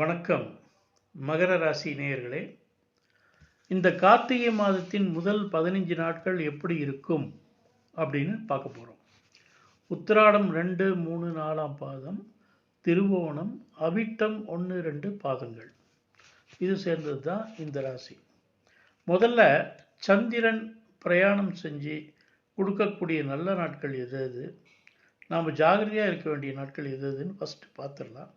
வணக்கம் மகர ராசி நேயர்களே. இந்த கார்த்திகை மாதத்தின் முதல் பதினஞ்சு நாட்கள் எப்படி இருக்கும் அப்படின்னு பார்க்க போகிறோம் உத்திராடம் ரெண்டு மூணு நாலாம் பாதம் திருவோணம் அவிட்டம் ஒன்று ரெண்டு பாதங்கள். இது சேர்ந்தது தான் இந்த ராசி. முதல்ல சந்திரன் பிரயாணம் செஞ்சு கொடுக்கக்கூடிய நல்ல நாட்கள் எது எது? நாம் ஜாகிரதையாக இருக்க வேண்டிய நாட்கள் எது எதுன்னு ஃபஸ்ட்டு பார்த்துடலாம்.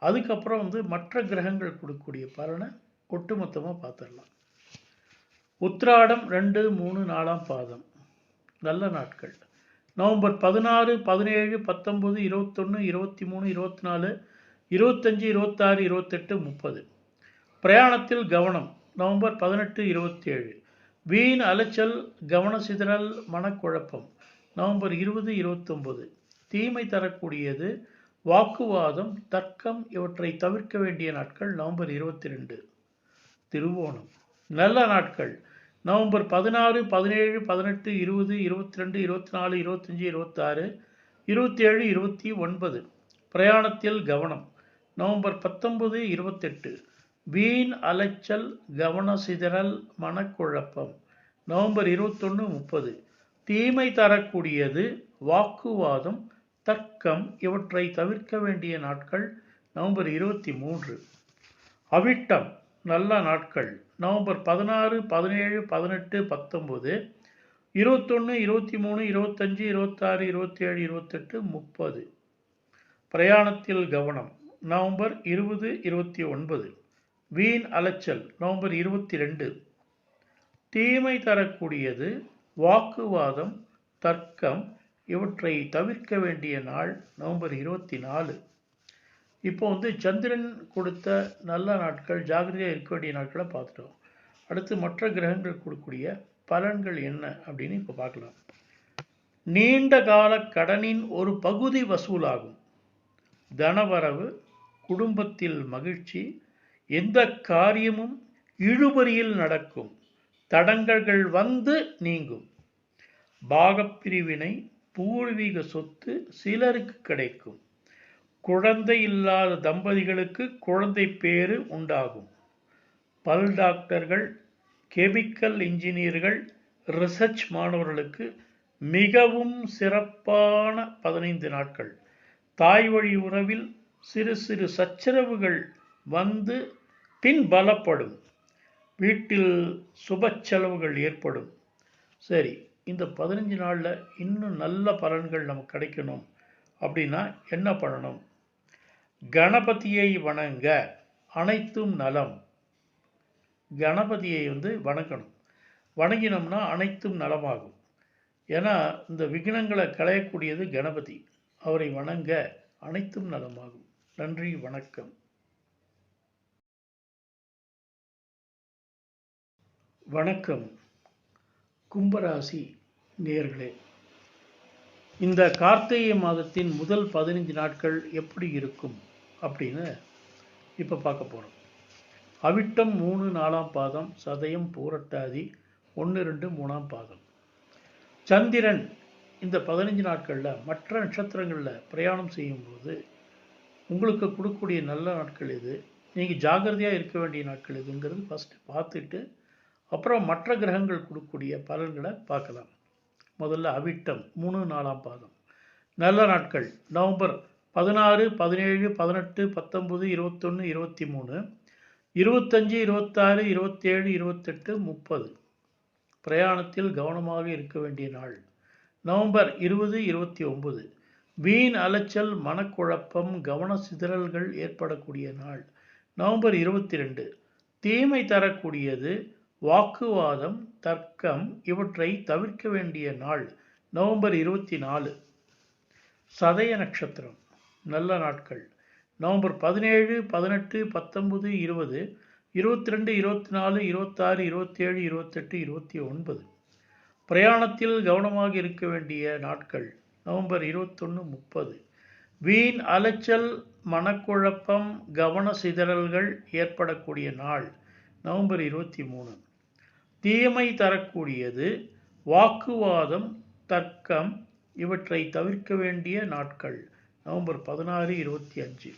அதுக்கப்புறம் வந்து மற்ற கிரகங்கள் கொடுக்கக்கூடிய பலனை ஒட்டுமொத்தமாக பார்த்துடலாம். உத்ராடம் ரெண்டு மூணு நாலாம் பாதம். நல்ல நாட்கள். நவம்பர் பதினாறு பதினேழு பத்தொம்பது இருபத்தொன்று இருபத்தி மூணு இருபத்தி நாலு இருபத்தஞ்சி இருபத்தாறு இருபத்தெட்டு முப்பது. பிரயாணத்தில் கவனம். நவம்பர் பதினெட்டு இருபத்தேழு. வீண் அலைச்சல் கவன சிதறல் மனக்குழப்பம். நவம்பர் இருபது இருபத்தொம்பது தீமை தரக்கூடியது வாக்குவாதம் தர்க்கம் இவற்றை தவிர்க்க வேண்டிய நாட்கள் நவம்பர் இருபத்தி ரெண்டு திருவோணம். நல்ல நாட்கள். நவம்பர் பதினாறு பதினேழு பதினெட்டு இருபது இருபத்தி ரெண்டு இருபத்தி நாலு இருபத்தஞ்சி இருபத்தாறு இருபத்தேழு இருபத்தி ஒன்பது பிரயாணத்தில் கவனம். நவம்பர் பத்தொன்பது இருபத்தெட்டு. வீண் அலைச்சல் கவன சிதறல் மனக்குழப்பம். நவம்பர் இருபத்தொன்று முப்பது. தீமை தரக்கூடியது வாக்குவாதம் தர்க்கம் இவற்றை தவிர்க்க வேண்டிய நாட்கள் நவம்பர் இருபத்தி மூன்று. அவிட்டம் நல்ல நாட்கள் நவம்பர் பதினாறு பதினேழு பதினெட்டு பத்தொம்போது இருபத்தொன்று இருபத்தி மூணு இருபத்தஞ்சி இருபத்தாறு இருபத்தேழு இருபத்தெட்டு முப்பது. பிரயாணத்தில் கவனம் நவம்பர் இருபது இருபத்தி ஒன்பது. வீண் அலைச்சல் நவம்பர் இருபத்தி ரெண்டு தீமை தரக்கூடியது வாக்குவாதம் தர்க்கம் இவற்றை தவிர்க்க வேண்டிய நாள் நவம்பர் இருபத்தி நாலு. இப்போ வந்து சந்திரன் கொடுத்த நல்ல நாட்கள் ஜாகிரதையாக இருக்க வேண்டிய நாட்களை பார்த்துட்டோம். அடுத்து மற்ற கிரகங்கள் கொடுக்கக்கூடிய பலன்கள் என்ன அப்படின்னு இப்போ பார்க்கலாம். நீண்ட கால கடனின் ஒரு பகுதி வசூலாகும். தனவரவு குடும்பத்தில் மகிழ்ச்சி எந்த காரியமும் இழுபறியில் நடக்கும். தடங்கல்கள் வந்து நீங்கும். பாகப்பிரிவினை பூர்வீக சொத்து சிலருக்கு கிடைக்கும். குழந்தை இல்லாத தம்பதிகளுக்கு குழந்தை பேறு உண்டாகும். பல் டாக்டர்கள் கெமிக்கல் இன்ஜினியர்கள் ரிசர்ச் மாணவர்களுக்கு மிகவும் சிறப்பான பதினைந்து நாட்கள். தாய் வழி உறவில் சிறு சிறு சச்சரவுகள் வந்து பின் பலப்படும். வீட்டில் சுப செலவுகள் ஏற்படும். சரி இந்த பதினஞ்சு நாளில் இன்னும் நல்ல பலன்கள் நமக்கு கிடைக்கணும். அப்படின்னா என்ன பண்ணணும்? கணபதியை வணங்க அனைத்தும் நலம். கணபதியை வந்து வணங்கணும். வணங்கினோம்னா அனைத்தும் நலமாகும். ஏன்னா இந்த விக்னங்களை களையக்கூடியது கணபதி. அவரை வணங்க அனைத்தும் நலமாகும். நன்றி வணக்கம். வணக்கம். கும்பராசி நேர்களே இந்த கார்த்திகை மாதத்தின் முதல் பதினைஞ்சு நாட்கள் எப்படி இருக்கும் அப்படின்னு இப்போ பார்க்க போகிறோம் அவிட்டம் மூணு நாலாம் பாதம் சதயம் பூரட்டாதி ஒன்று ரெண்டு மூணாம் பாதம். சந்திரன் இந்த பதினஞ்சு நாட்களில் மற்ற நட்சத்திரங்களில் பிரயாணம் செய்யும்போது உங்களுக்கு கொடுக்கக்கூடிய நல்ல நாட்கள் இது நீங்கள் ஜாகிரதையாக இருக்க வேண்டிய நாட்கள் இதுங்கிறது ஃபஸ்ட்டு பார்த்துட்டு அப்புறம் மற்ற கிரகங்கள் கொடுக்கக்கூடிய பலன்களை பார்க்கலாம். முதல்ல அவிட்டம் மூணு நாலாம் பாதம். நல்ல நாட்கள் நவம்பர் பதினாறு பதினேழு பதினெட்டு பத்தொம்பது இருபத்தொன்று இருபத்தி மூணு இருபத்தஞ்சி இருபத்தாறு இருபத்தேழு இருபத்தெட்டு முப்பது. பிரயாணத்தில் கவனமாக இருக்க வேண்டிய நாள். நவம்பர் இருபது இருபத்தி ஒம்பது வீண் அலைச்சல் மனக்குழப்பம் கவன சிதறல்கள் ஏற்படக்கூடிய நாள். நவம்பர் இருபத்தி ரெண்டு தீமை தரக்கூடியது வாக்குவாதம் தர்க்கம் இவற்றை தவிர்க்க வேண்டிய நாள் நவம்பர் இருபத்தி நாலு சதய நட்சத்திரம். நல்ல நாட்கள். நவம்பர் பதினேழு பதினெட்டு பத்தொன்பது இருபது இருபத்தி ரெண்டு இருபத்தி நாலு இருபத்தாறு இருபத்தேழு இருபத்தெட்டு இருபத்தி ஒன்பது. பிரயாணத்தில் கவனமாக இருக்க வேண்டிய நாட்கள் நவம்பர் இருபத்தொன்று முப்பது. வீண் அலைச்சல் மனக்குழப்பம் கவன சிதறல்கள் ஏற்படக்கூடிய நாள் நவம்பர் இருபத்தி மூணு. தீமை தரக்கூடியது வாக்குவாதம் தர்க்கம் இவற்றை தவிர்க்க வேண்டிய நாட்கள். நவம்பர் பதினாறு இருபத்தி அஞ்சு.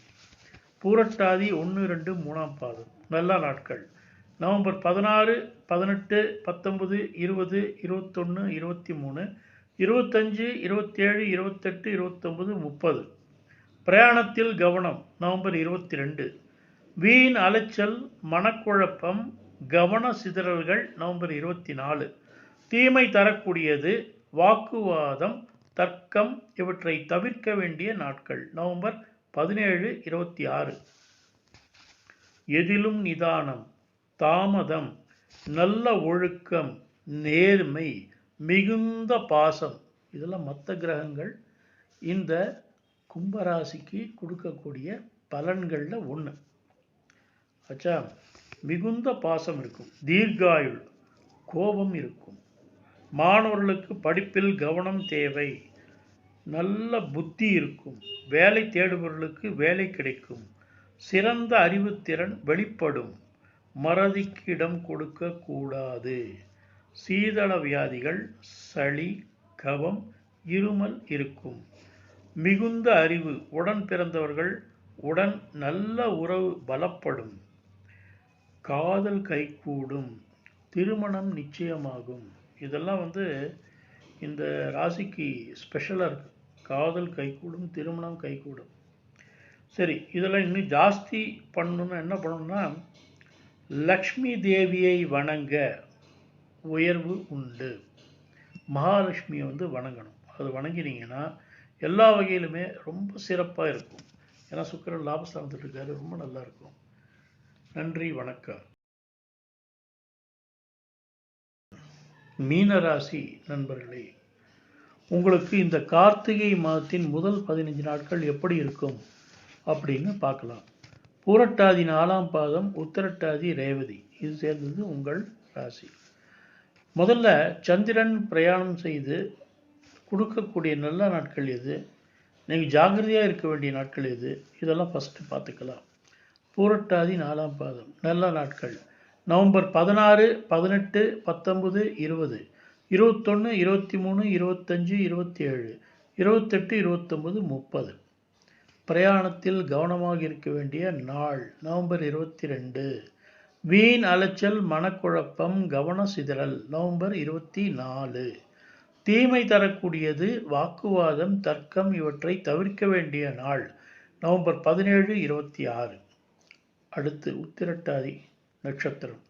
பூரட்டாதி ஒன்று ரெண்டு மூணாம் பாதம். நல்ல நாட்கள். நவம்பர் பதினாறு பதினெட்டு பத்தொன்பது இருபது இருபத்தொன்று இருபத்தி மூணு இருபத்தஞ்சு இருபத்தேழு இருபத்தெட்டு இருபத்தொம்பது முப்பது. பிரயாணத்தில் கவனம். நவம்பர் இருபத்தி ரெண்டு. வீண் அலைச்சல் மனக்குழப்பம் கவன சிதறல்கள் நவம்பர் இருபத்தி நாலு தீமை தரக்கூடியது வாக்குவாதம் தர்க்கம் இவற்றை தவிர்க்க வேண்டிய நாட்கள். நவம்பர் பதினேழு இருபத்தி ஆறு எதிலும் நிதானம் தாமதம் நல்ல ஒழுக்கம் நேர்மை மிகுந்த பாசம். இதெல்லாம் மற்ற கிரகங்கள் இந்த கும்பராசிக்கு கொடுக்கக்கூடிய பலன்களில் ஒன்று ஆச்சா மிகுந்த பாசம் இருக்கும். தீர்காயுள் கோபம் இருக்கும். மாணவர்களுக்கு படிப்பில் கவனம் தேவை. நல்ல புத்தி இருக்கும். வேலை தேடுபவர்களுக்கு வேலை கிடைக்கும். சிறந்த அறிவுத்திறன் வெளிப்படும். மறதிக்கு இடம் கொடுக்கக்கூடாது சீதள வியாதிகள் சளி கவம் இருமல் இருக்கும். மிகுந்த அறிவு உடன் பிறந்தவர்கள் உடன் நல்ல உறவு பலப்படும். காதல் கைகூடும் திருமணம் நிச்சயமாகும். இதெல்லாம் வந்து இந்த ராசிக்கு ஸ்பெஷலாக இருக்குது காதல் கைகூடும் திருமணம் கைகூடும். சரி இதெல்லாம் இன்னும் ஜாஸ்தி பண்ணணும்னா என்ன பண்ணணும்னா லக்ஷ்மி தேவியை வணங்க உயர்வு உண்டு. மகாலட்சுமியை வந்து வணங்கணும். அது வணங்கினீங்கன்னா எல்லா வகையிலுமே ரொம்ப சிறப்பாக இருக்கும். ஏன்னா சுக்கரன் லாபஸ்தானத்தில் இருக்காரு ரொம்ப நல்லா இருக்கும். நன்றி வணக்கம். மீனராசி நண்பர்களே உங்களுக்கு இந்த கார்த்திகை மாதத்தின் முதல் பதினஞ்சு நாட்கள் எப்படி இருக்கும் அப்படின்னு பார்க்கலாம். பூரட்டாதி நாலாம் பாதம் உத்தரட்டாதி ரேவதி. இது சேர்ந்தது உங்கள் ராசி. முதல்ல சந்திரன் பிரயாணம் செய்து கொடுக்கக்கூடிய நல்ல நாட்கள் எது? நீங்கள் ஜாகிரதையாக இருக்க வேண்டிய நாட்கள் எது? இதெல்லாம் ஃபஸ்ட்டு பார்த்துக்கலாம். பூரட்டாதி நாலாம் பாதம். நல்ல நாட்கள். நவம்பர் பதினாறு பதினெட்டு பத்தொம்பது இருபது. இருபத்தொன்று இருபத்தி மூணு இருபத்தஞ்சு இருபத்தி ஏழு இருபத்தெட்டு இருபத்தொம்பது முப்பது. பிரயாணத்தில் கவனமாக இருக்க வேண்டிய நாள் நவம்பர் இருபத்தி ரெண்டு வீண் அலைச்சல் மனக்குழப்பம் கவன சிதறல் நவம்பர் இருபத்தி நாலு தீமை தரக்கூடியது வாக்குவாதம் தர்க்கம் இவற்றை தவிர்க்க வேண்டிய நாள் நவம்பர் பதினேழு இருபத்தி ஆறு அடுத்து உத்திரட்டாதி நட்சத்திரம்.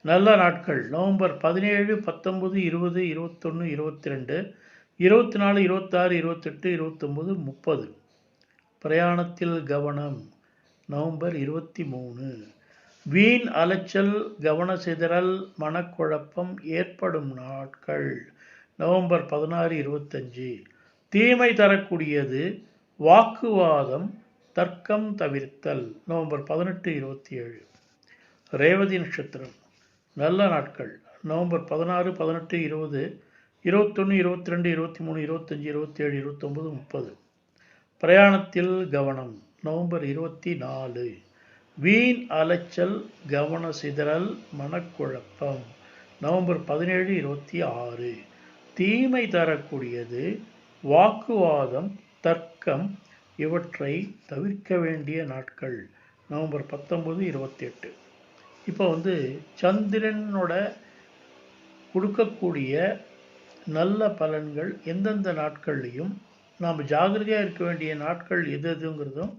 நல்ல நாட்கள். நவம்பர் பதினேழு பத்தொம்பது இருபது இருபத்தொன்று இருபத்தி ரெண்டு இருபத்தி நாலு இருபத்தாறு இருபத்தெட்டு இருபத்தொம்பது முப்பது. பிரயாணத்தில் கவனம். நவம்பர் இருபத்தி மூணு வீண் அலைச்சல் கவன சிதறல் மனக்குழப்பம் ஏற்படும் நாட்கள். நவம்பர் பதினாறு இருபத்தஞ்சு. தீமை தரக்கூடியது. வாக்குவாதம். தர்க்கம் தவிர்த்தல் நவம்பர் பதினெட்டு இருபத்தி ஏழு ரேவதி நட்சத்திரம். நல்ல நாட்கள். நவம்பர் பதினாறு பதினெட்டு இருபது. இருபத்தொன்று இருபத்தி ரெண்டு இருபத்தி மூணு இருபத்தஞ்சி இருபத்தேழு இருபத்தொம்பது முப்பது. பிரயாணத்தில் கவனம். நவம்பர் இருபத்தி நாலு வீண் அலைச்சல் கவன சிதறல் மனக்குழப்பம். நவம்பர் பதினேழு இருபத்தி ஆறு தீமை தரக்கூடியது. வாக்குவாதம் தர்க்கம் இவற்றை தவிர்க்க வேண்டிய நாட்கள். நவம்பர் பத்தொம்பது இருபத்தி எட்டு இப்போ வந்து சந்திரனோட கொடுக்கக்கூடிய நல்ல பலன்கள் எந்தெந்த நாட்கள்லையும் நாம் ஜாகிரதையாக இருக்க வேண்டிய நாட்கள் எது எதுங்கிறதும்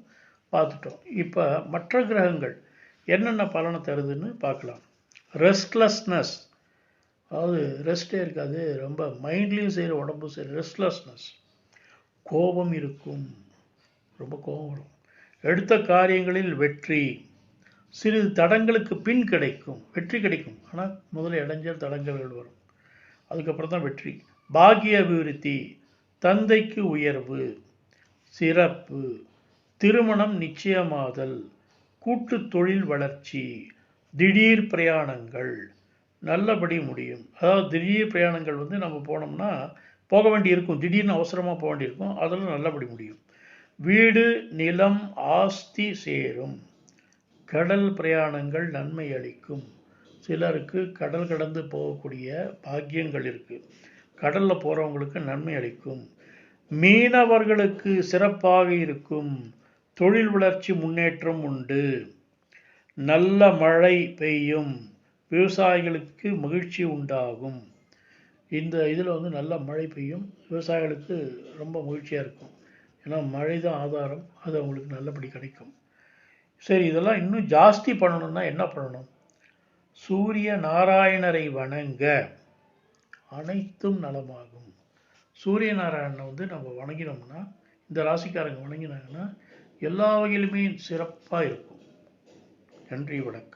பார்த்துட்டோம். இப்போ மற்ற கிரகங்கள் என்னென்ன பலனை தருதுன்னு பார்க்கலாம். ரெஸ்ட்லெஸ்னஸ் அதாவது ரெஸ்டே இருக்காது ரொம்ப மைண்ட்லேயும் சரி உடம்பும் சரி ரெஸ்ட்லெஸ்னஸ் கோபம் இருக்கும். ரொம்ப கோபம் வரும். எடுத்த காரியங்களில் வெற்றி சிறிது தடங்களுக்கு பின் கிடைக்கும். வெற்றி கிடைக்கும். ஆனால் முதல்ல இடைஞ்சல் தடங்கல்கள் வரும். அதுக்கப்புறம் தான் வெற்றி. பாகிய அபிவிருத்தி தந்தைக்கு உயர்வு சிறப்பு திருமணம் நிச்சயமாதல் கூட்டு தொழில் வளர்ச்சி திடீர் பிரயாணங்கள் நல்லபடி முடியும். அதாவது திடீர் பிரயாணங்கள் வந்து நம்ம போனோம்னா போக வேண்டி இருக்கும் திடீர்னு அவசரமாக போக வேண்டியிருக்கும். அதெல்லாம் நல்லபடி முடியும். வீடு நிலம் ஆஸ்தி சேரும். கடல் பிரயாணங்கள் நன்மை அளிக்கும். சிலருக்கு கடல் கடந்து போகக்கூடிய பாக்கியங்கள் இருக்குது கடலில் போகிறவங்களுக்கு நன்மை அளிக்கும். மீனவர்களுக்கு சிறப்பாக இருக்கும். தொழில் வளர்ச்சி முன்னேற்றம் உண்டு. நல்ல மழை பெய்யும். விவசாயிகளுக்கு மகிழ்ச்சி உண்டாகும். இந்த இதில் வந்து நல்ல மழை பெய்யும். விவசாயிகளுக்கு ரொம்ப மகிழ்ச்சியாக இருக்கும். ஏன்னா மழை தான் ஆதாரம் அது அவங்களுக்கு நல்லபடி கிடைக்கும். சரி இதெல்லாம் இன்னும் ஜாஸ்தி பண்ணணும்னா என்ன பண்ணணும்? சூரிய நாராயணரை வணங்க. அனைத்தும் நலமாகும். சூரிய நாராயணனை வந்து நம்ம வணங்கினோம்னா இந்த ராசிக்காரங்க வணங்கினாங்கன்னா எல்லா வகையிலுமே சிறப்பாக இருக்கும். நன்றி வணக்கம்.